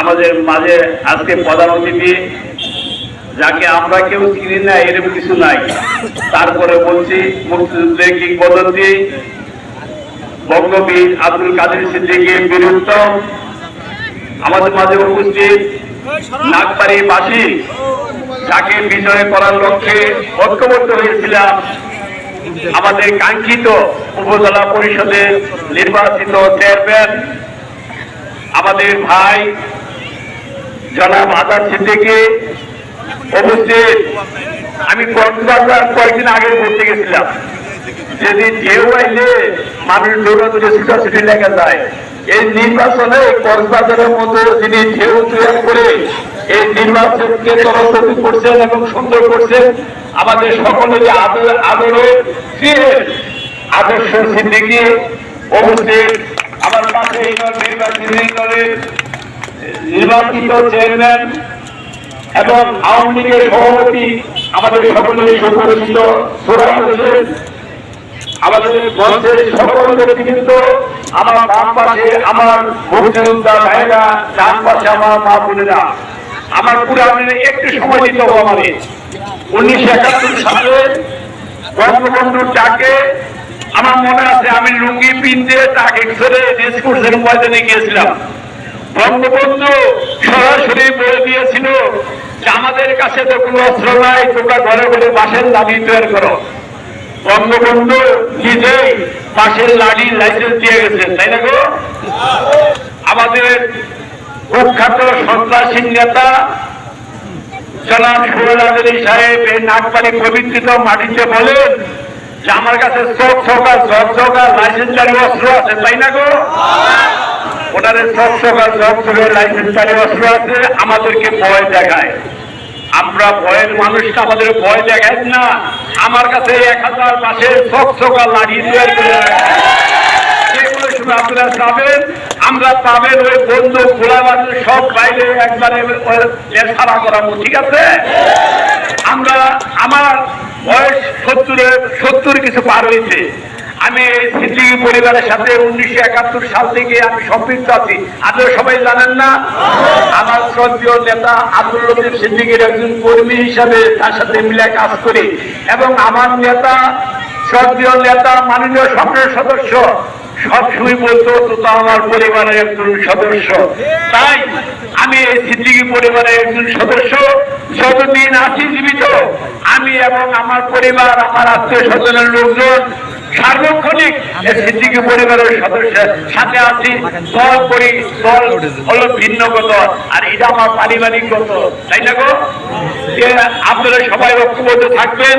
আমাদের মাঝে আজকে প্রধান অতিথি, যাকে আমরা কেউ চিনি না, এরকম কিছু নাই। তারপরে বলছি মুক্তিযুদ্ধের কিংবদন্তি বঙ্গবীর আব্দুল কাদের সিদ্দিকী বিরুদ্ধ আমাদের মাঝে উপস্থিত নাগবাড়ি বাসী যাকে বিজয় করার লক্ষ্যে ঐক্যবদ্ধ হয়েছিলাম। আমাদের কাঙ্ক্ষিত উপজেলা পরিষদের নির্বাচিত চেয়ারম্যান, আমাদের ভাই জনাব আজাদ সিদ্দিকী উপস্থিত। আমি কক্সবাজার কয়েকদিন আগে ঘুরতে গেছিলাম। যেদিন ঢেউ আইলে মানুষ দৌড়াদৌড়ি ছুটাছুটি লেগে যায়। এই নির্বাচনে কক্সবাজারের মতো যিনি ঢেউ তৈরি করে এই নির্বাচনকে তরফি করছেন এবং সুন্দর করছেন, আমাদের সকলের আদর আদরে আদর্শ সিদ্দিকি উপস্থিত। আমার পাশে নির্বাচনী দলের নির্বাচিত চেয়ারম্যান এবং আওয়ামী লীগের সভাপতি আমাদের সকলের সুপরিচিত আমার একটু সময় উনিশশো একাত্তর সালে আমার মনে আছে, আমি লুঙ্গি পিনতে তাকে ছেড়ে ডিসকুর্সের ময়দানে গিয়েছিলাম। বঙ্গবন্ধু সরাসরি বলে দিয়েছিল যে আমাদের কাছে তো কোনো অস্ত্র নাই, তোমরা ঘরে ঘরে বাসের দাবি তৈরি করো। বঙ্গবন্ধু নিজেই পাশের লাড়ি লাইসেন্স দিয়ে গেছেন তাই না গো? আমাদের কুখ্যাত সন্ত্রাসী নেতা জনাব সুরাজ সাহেব এই নাগপালি পবিত্রিত মাটিতে বলেন যে আমার কাছে চোখ চৌকা ঝক চৌকা লাইসেন্সারি অস্ত্র আছে, তাই না গো? ওনাদের চোখ চৌকা ঝক চৌকা লাইসেন্সারি অস্ত্র আছে, আমাদেরকে ভয় দেখায়। আমরা ভয়ের মানুষটা আমাদের ভয় দেখায় না, আমার কাছে এক হাজার মাসের চোখ চৌকা লাগিয়ে তৈরি করে আপনারা পাবেন আমরা পাবেন ওই বন্ধু খোলা মানুষ সব বাইরে একবারে সারা করাবো ঠিক আছে? আমরা, আমার বয়স সত্তরের, সত্তর কিছু পার হয়েছে। আমি সিদ্দিকি পরিবারের সাথে উনিশশো একাত্তর সাল থেকে আমি সম্পৃক্ত আছি। আপনারা সবাই জানেন না? আমার শ্রদ্ধীয় নেতা আব্দুল লতিফ সিদ্দিকির একজন কর্মী হিসাবে তার সাথে মিলে কাজ করি। এবং আমার নেতা, শ্রদ্ধীয় নেতা, মাননীয় সংসদ সদস্য, সবসময় বলতো তো তো আমার পরিবারের একজন সদস্য। তাই আমি এই সিদ্দিকি পরিবারের একজন সদস্য, যতদিন আছি জীবিত, আমি এবং আমার পরিবার, আমার আত্মীয় স্বজনের লোকজন সার্বক্ষণিক পরিবারের সাথে আছি, দল করি, দল ভিন্নগত, আর এটা আমার তাই না গো? যে আপনারা সবাই ঐক্যবদ্ধ থাকবেন,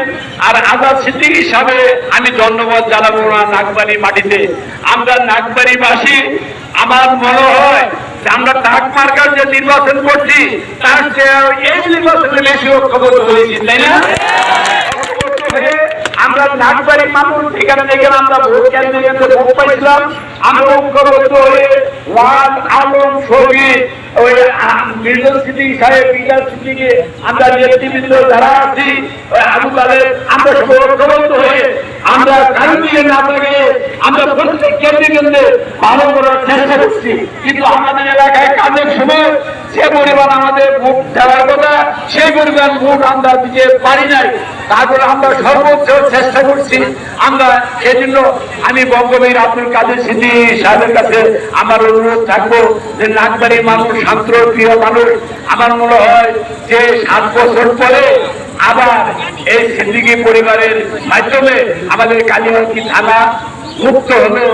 আর আজাদ সিদ্দিক হিসাবে আমি ধন্যবাদ জানাব না নাগবাড়ি মাটিতে। আমরা নাগবাড়িবাসী, আমার মনে হয় যে আমরা ডাক মার্কার যে নির্বাচন করছি, তার চেয়ে এই নির্বাচনে বেশি ঐক্যবদ্ধ হয়েছি, তাই না? আমরা নাগবাড়ির মানুষ, এখানে যেখানে আমরা ভোট হয়ে ওয়ান আলম শহীদ ওই মির্জল সিদ্দিক সাহেব সিদ্দিকে, আমরা নেতৃবৃন্দ যারা আছি আবু তালেব, আমরা সবাই ঐক্যবদ্ধ হয়ে আমরা কারণে না পেরে আমরা প্রত্যেক কেন্দ্রে কেন্দ্রে ভালো করার চেষ্টা করছি। কিন্তু আমাদের এলাকায় কাজের সময় যে পরিমাণ আমাদের ভোট দেওয়ার কথা, সেই পরিমাণ ভোট আমরা দিতে পারি নাই। তারপরে আমরা সর্বোচ্চ চেষ্টা করছি। আমরা সেজন্য আমি বঙ্গবীর আব্দুল কাদের সিদ্দি সাহেবের কাছে আমার অনুরোধ থাকব যে নাগবাড়ির মানুষ, শান্ত, প্রিয় মানুষ, আমার মনে হয় যে সাত বছর পরে আবার এই সিদ্দিকি পরিবারের মাধ্যমে আমাদের কালিয়াকি থানা মুক্ত হলো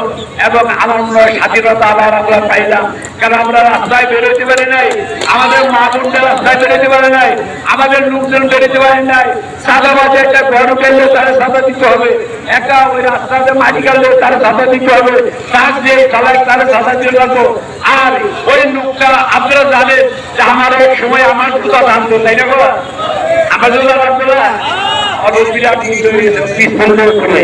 এবং আমার স্বাধীনতা আবার আমরা পাইলাম। কারণ আমরা রাস্তায় বেরোতে পারি নাই, আমাদের মা বোনরা রাস্তায় বেরোতে পারে নাই, আমাদের লোকজন বেরোতে পারে নাই। সাদা মাঝে একটা গরু ফেললে তারা সাদা দিতে হবে, একটা ওই রাস্তাতে মাটি কাটলে তারা সাদা দিতে হবে, তার যে চালায় তারা সাদা দিয়ে লাগবো আর ওই লোকটা আপনারা জানেন যে আমার এক সময় আমার জুতা দামতো তাই না গো আমার জুতা দামতো না অনেক বিরাট কিন্তু পিস্তল করে।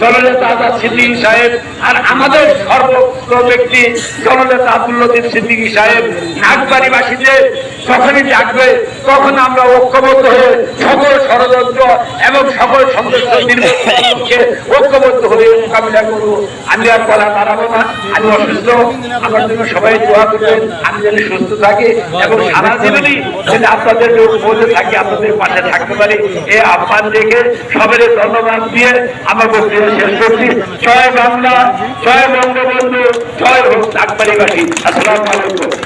জননেতা সর্বোচ্চ ব্যক্তি জননেতা আব্দুল্লদিন সিদ্দিকী সাহেব নাগবাড়িবাসীদের যখনই ডাকবে, তখন আমরা ঐক্যবদ্ধ হয়ে সকল ষড়যন্ত্র এবং সকল নির্বাচনকে ঐক্যবদ্ধ হয়ে মোকাবিলা করব। আমি আর বলা দাঁড়াবো না। আমি অসুস্থ। আমার জন্য সবাই দোয়া করবেন। আমি যেন সুস্থ থাকি এবং সারা জীবনই যেন আপনাদের লোক বলতে থাকি, আপনাদের পাশে থাকতে পারি। এই আহ্বান রেখে সবের ধন্যবাদ দিয়ে আমার বক্তৃতা শেষ করছি। জয় বাংলা, জয় বঙ্গবন্ধু, জয় হোক নাগবাড়িবাসী আসসালামু আলাইকুম।